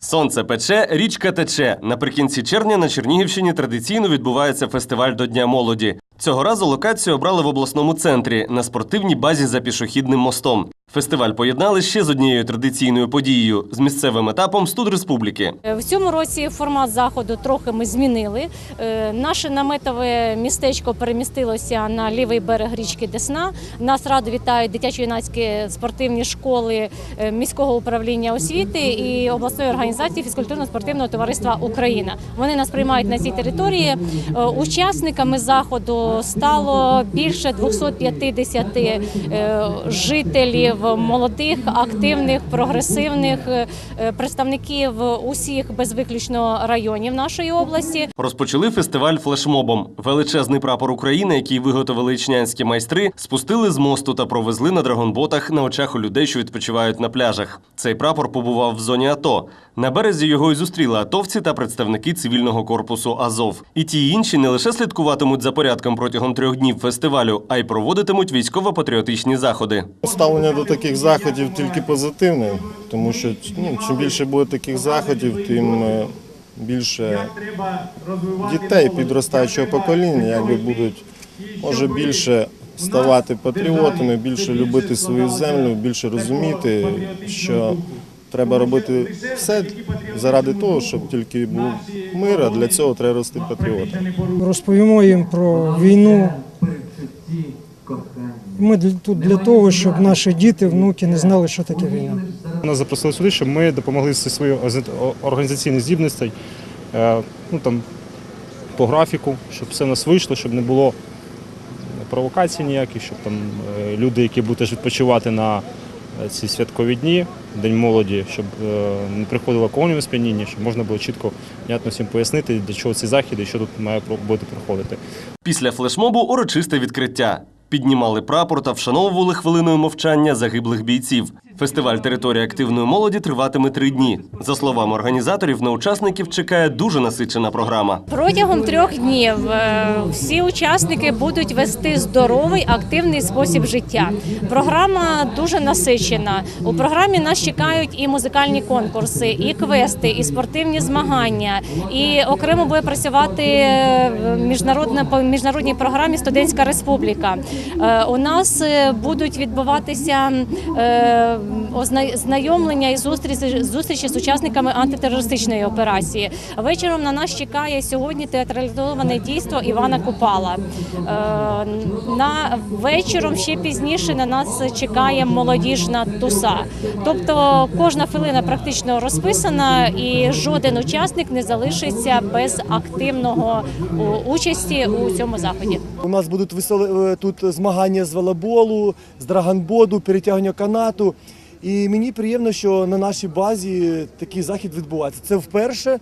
Сонце пече, річка тече. Наприкінці червня на Чернігівщині традиційно відбувається фестиваль до Дня молоді. Цього разу локацію обрали в обласному центрі на спортивній базі за пішохідним мостом. Фестиваль поєднали ще з однією традиційною подією з місцевим етапом Студ Республіки. Е, В цьому році формат заходу трохи ми змінили. Е, Наше наметове містечко перемістилося на лівий берег річки Десна. Нас радо вітають дитячо-юнацькі спортивні школи е, міського управління освіти і обласної організації фізкультурно-спортивного товариства Україна. Вони нас приймають на цій території. Учасниками заходу стало більше 250 е, жителів, молодих, активних, прогресивних е, представників усіх без виключно районів нашої області. Розпочали фестиваль флешмобом. Величезний прапор України, який виготовили ічнянські майстри, спустили з мосту та провезли на драгонботах на очах у людей, що відпочивають на пляжах. Цей прапор побував в зоні АТО. На березі його й зустріли атовці та представники цивільного корпусу Азов. І ті й інші не лише слідкуватимуть за порядком протягом трьох днів фестивалю, а й проводитимуть військово-патріотичні заходи. Ставлення до таких заходів тільки позитивне, тому що ну, чим більше буде таких заходів, тим е, більше дітей підростаючого покоління якби будуть може більше ставати патріотами, більше любити свою землю, більше розуміти, що треба робити все заради того, щоб тільки був мир, а для цього треба рости патріотами. розповімо їм про війну. Ми тут для того, щоб наші діти, внуки не знали, що таке війна. Нас запросили сюди, щоб ми допомогли зі своєю організаційною здібністю, е, ну там по графіку, щоб все в нас вийшло, щоб не було провокацій ніяких, щоб там е, люди, які будуть теж відпочивати на ці святкові дні, День молоді, щоб е, не приходило колонію сп'яніння, щоб можна було чітко внятно всім пояснити, для чого ці захід і що тут має бути проходити. Після флешмобу урочисте відкриття. Піднімали прапор та вшановували хвилиною мовчання загиблих бійців. Фестиваль території активної молоді триватиме три дні. За словами організаторів, на учасників чекає дуже насичена програма. Протягом трьох днів е, всі учасники будуть вести здоровий активний спосіб життя. Програма дуже насичена. У програмі нас чекають і музикальні конкурси, і квести, і спортивні змагання. І окремо буде працювати е, міжнародна по міжнародній програмі Студентська республіка. Е, У нас будуть відбуватися е, озна- знайомлення і зустрічі, зустрічі з учасниками антитерористичної операції. Вечором на нас чекає сьогодні театралізоване дійство Івана Купала. Е, На вечором ще пізніше на нас чекає молодіжна туса. Тобто кожна хвилина практично розписана, і жоден учасник не залишиться без активного участі у цьому заході. У нас будуть весели е, тут змагання з волейболу, з драгонбоду, перетягування канату. І мені приємно, що на нашій базі такий захід відбувається. Це вперше.